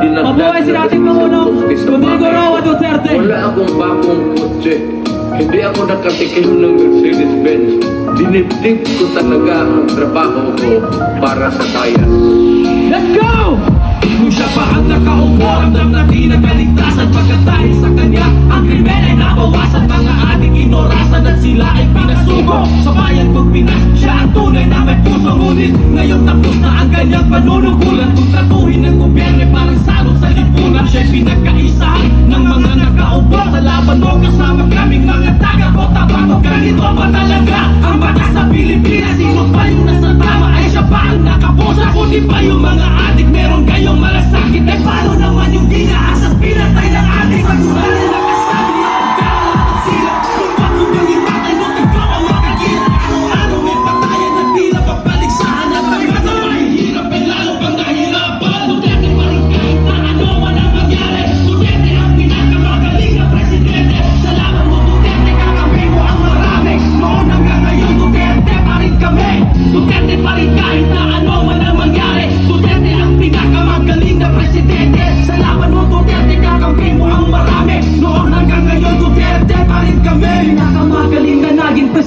Mabuhay si dating Pangulong. Rodrigo Roa Duterte. Wala akong bagong kotse. Hindi ako nakatikim ng Mercedes-Benz. Dinibdib ko talaga ang trabaho ko para sa kaya. Let's go! Kung siya pa ang nakaupo Ramdam na di nagaligtasan Pagkat dahil sa kanya Ang krimen ay nabawasan Mga ating inorasan At sila ay pinasuko Sa bayan kong Pinas Siya ang tunay na may puso Ngunit ngayon tapos kanyang panunungkulan Kung tratuhin ng gobyerno Parang sa lipunan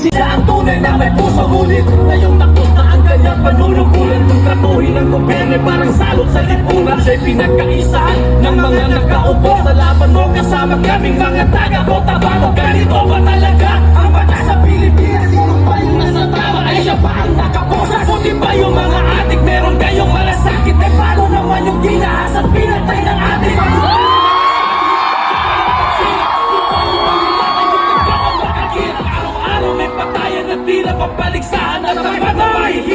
presidente Ang tunay na may puso ngunit Ngayong takot na ang kanyang panunungkulan Kung tratuhin ng gobyerno parang salot sa lipunan. Siya'y pinagkaisahan ng mga nakaupo Sa laban mo kasama kaming mga taga Cotabato Ganito ba talaga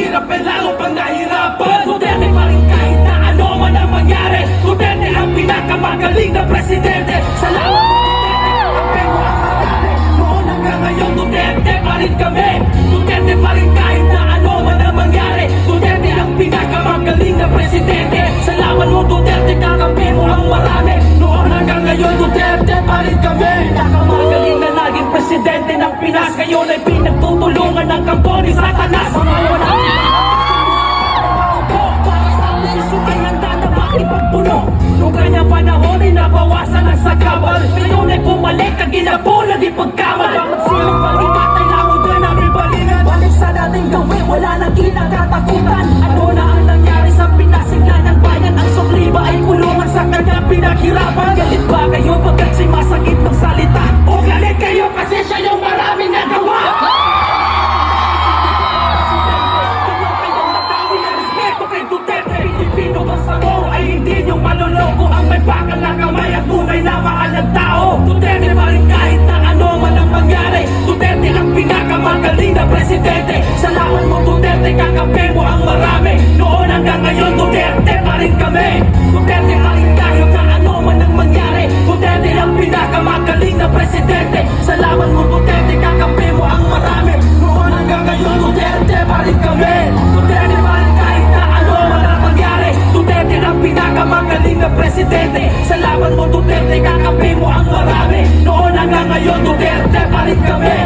mahihirap ay lalo pang nahirapan Duterte pa pinagtutulungan ng kampo ni Satanas. Mga Opo, para sa posisyon ay handa na makipagpuno Nung kanyang panahon ay nabawasan ang sagabal Ngayon ay bumalik ang ginapula di pagkamal Bakit silang ang marami Noon hanggang ngayon Duterte pa rin kami. Duterte pa rin tayo na ano man ang mangyari. Duterte ang pinakamagaling na presidente. Salamat mo Duterte kakampi mo ang marami. Noon hanggang ngayon Duterte pa rin kami. Duterte pa rin kahit na ano man ang mangyari. Duterte ang pinakamagaling na presidente. Salamat mo Duterte kakampi mo ang marami. Noon hanggang ngayon Duterte pa rin kami.